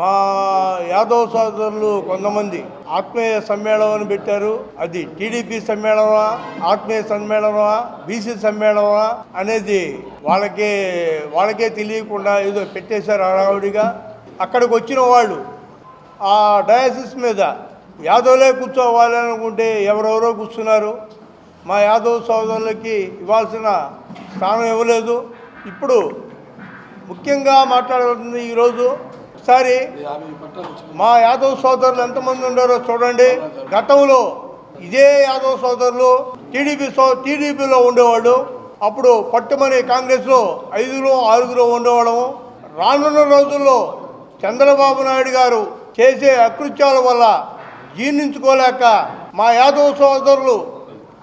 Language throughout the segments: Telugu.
మా యాదవ్ సోదరులు కొంతమంది ఆత్మీయ సమ్మేళనం పెట్టారు. అది టీడీపీ సమ్మేళనమా ఆత్మీయ సమ్మేళనమా బీసీ సమ్మేళనమా అనేది వాళ్ళకే వాళ్ళకే తెలియకుండా ఏదో పెట్టేశారు హడావుడిగా అక్కడికి వచ్చిన వాళ్ళు ఆ డయాసిస్ మీద యాదవ్లే కూర్చోవాలి అనుకుంటే ఎవరెవరో కూర్చున్నారు. మా యాదవ్ సోదరులకి ఇవ్వాల్సిన స్థానం ఇవ్వలేదు. ఇప్పుడు ముఖ్యంగా మాట్లాడుతుంది ఈరోజు ఒకసారి మా యాదవ్ సోదరులు ఎంతమంది ఉండారో చూడండి. గతంలో ఇదే యాదవ్ సోదరులు టీడీపీ సో టీడీపీలో ఉండేవాళ్ళు. అప్పుడు పట్టుమని కాంగ్రెస్లో ఐదులో ఆరుగురు ఉండేవాళ్ళము. రానున్న రోజుల్లో చంద్రబాబు నాయుడు గారు చేసే అకృత్యాల వల్ల జీర్ణించుకోలేక మా యాదవ్ సోదరులు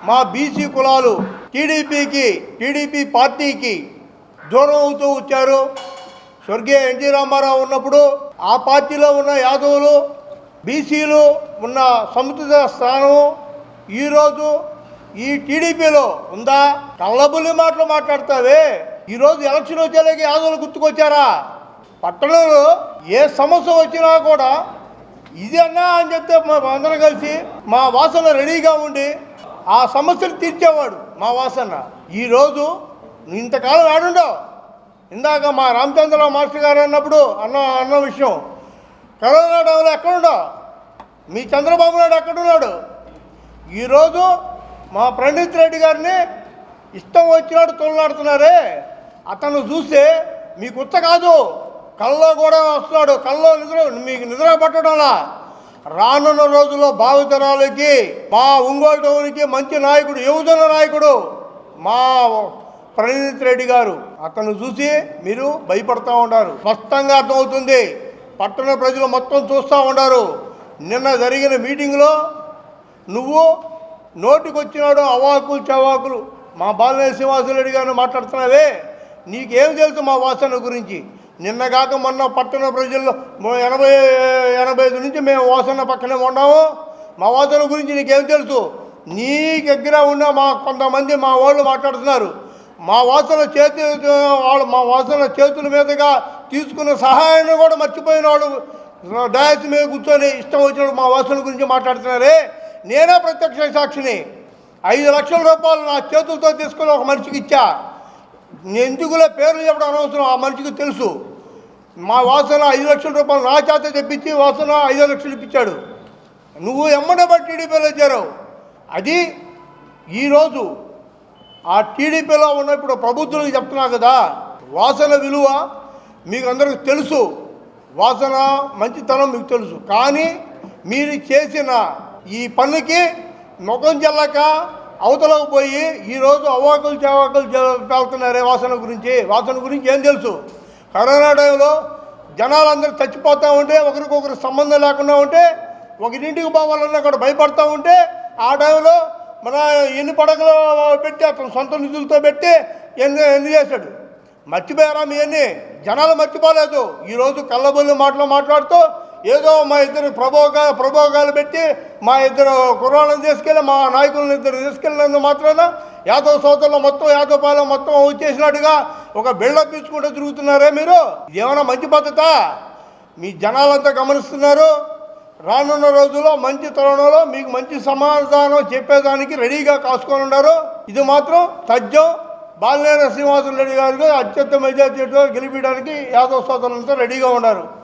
మా బీసీ కులాలు టీడీపీకి టీడీపీ పార్టీకి దూరం అవుతూ వచ్చారు. స్వర్గీయ ఎన్టీ రామారావు ఉన్నప్పుడు ఆ పార్టీలో ఉన్న యాదవులు బీసీలు ఉన్న సముద్ర స్థానం ఈరోజు ఈ టీడీపీలో ఉందా? కళ్ళబుల్లి మాటలు మాట్లాడతావే. ఈరోజు ఎలక్షన్ వచ్చేలాగా యాదవులు గుర్తుకొచ్చారా? పట్టణంలో ఏ సమస్య వచ్చినా కూడా ఇది అన్నా అని చెప్తే మా అందరం కలిసి మా వాసన రెడీగా ఉండి ఆ సమస్యలు తీర్చేవాడు మా వాసన. ఈరోజు ఇంతకాలం ఆడుండవు. ఇందాక మా రామచంద్రరావు మాస్టర్ గారు అన్నప్పుడు అన్న అన్న విషయం. కరోనా టైంలో ఎక్కడున్నా మీ చంద్రబాబు నాయుడు ఎక్కడున్నాడు? ఈరోజు మా ప్రణీత్ రెడ్డి గారిని ఇష్టం వచ్చినట్టు తొలలాడుతున్నారే అతను చూస్తే మీకు ఉత్త కాదు. కళ్ళలో కూడా వస్తున్నాడు. కళ్ళలో నిద్ర మీకు నిద్ర పట్టడంలా రానున్న రోజుల్లో భావితరాలకి మా ఒంగోలు టౌన్కి మంచి నాయకుడు యువజన నాయకుడు మా ప్రణీత్ రెడ్డి గారు అతను చూసి మీరు భయపడతా ఉన్నారు స్పష్టంగా అర్థమవుతుంది పట్టణ ప్రజలు మొత్తం చూస్తూ ఉన్నారు నిన్న జరిగిన మీటింగ్లో నువ్వు నోటికొచ్చినాడు అవాకులు చవాకులు. మా బాలనే శ్రీనివాసరెడ్డి గారిని మాట్లాడుతున్నావే? నీకేం తెలుసు మా వాసన గురించి? నిన్న కాక మొన్న పట్టణ ప్రజల్లో ఎనభై ఎనభై ఐదు నుంచి మేము వాసన పక్కనే ఉన్నాము. మా వాసన గురించి నీకేం తెలుసు? నీ దగ్గర ఉన్న మా కొంతమంది మా వాళ్ళు మాట్లాడుతున్నారు. మా వాసన చేతి వాళ్ళు మా వాసన చేతుల మీదుగా తీసుకున్న సహాయాన్ని కూడా మర్చిపోయిన వాళ్ళు డయాస్ మీద కూర్చొని ఇష్టం వచ్చినప్పుడు మా వాసన గురించి మాట్లాడుతున్నారే? నేనే ప్రత్యక్ష సాక్షిని. ఐదు లక్షల రూపాయలు నా చేతులతో తీసుకుని ఒక మనిషికి ఇచ్చా. ఎందుకులే పేర్లు చెప్పడం అనవసరం ఆ మనిషికి తెలుసు. మా వాసన ఐదు లక్షల రూపాయలు నా చేత తెప్పించి వాసన ఐదు లక్షలు ఇప్పించాడు. నువ్వు ఎమ్మడే బట్టి టీడీపీలో చేరావు. అది ఈరోజు ఆ టీడీపీలో ఉన్న ఇప్పుడు ప్రభుత్వం చెప్తున్నా కదా వాసన విలువ మీకు అందరికి తెలుసు. వాసన మంచితనం మీకు తెలుసు. కానీ మీరు చేసిన ఈ పనికి ముఖం చెల్లక అవతలకు పోయి ఈరోజు అవాకులు చవాకులు పేలుతున్నారే వాసన గురించి. వాసన గురించి ఏం తెలుసు? కరోనా టైంలో జనాలందరూ చచ్చిపోతూ ఉంటే ఒకరికొకరు సంబంధం లేకుండా ఉంటే ఒకరింటికి పోవాలన్నా కూడా భయపడతా ఉంటే ఆ టైంలో మన ఎన్ని పడకలు పెట్టి అతను సొంత నిధులతో పెట్టి ఎన్ని ఎన్ని చేశాడు? మర్చిపోయారా మీ అన్ని? జనాలు మర్చిపోలేదు. ఈరోజు కళ్ళబొల్లి మాటలు మాట్లాడుతూ ఏదో మా ఇద్దరు ప్రభోగా ప్రభోగాలు పెట్టి మా ఇద్దరు కుర్రాళ్ళని తీసుకెళ్ళి మా నాయకులను ఇద్దరు తీసుకెళ్ళినందు మాత్రాన యాదవ్ సోదరులు మొత్తం యాదవ్ పాలెం మొత్తం వచ్చేసినట్టుగా ఒక బిల్డప్ ఇచ్చుకుంటూ తిరుగుతున్నారే మీరు? ఏమైనా మంచి పద్ధత? మీ జనాలంతా గమనిస్తున్నారు? రానున్న రోజుల్లో మంచి తరుణంలో మీకు మంచి సమాధానం చెప్పేదానికి రెడీగా కాసుకొని ఉన్నారు. ఇది మాత్రం తథ్యం బాలినేని శ్రీనివాసులు రెడ్డి గారికి అత్యంత మెజార్టీతో గెలిపించడానికి యాదవ్ సోదరులతో రెడీగా ఉన్నారు.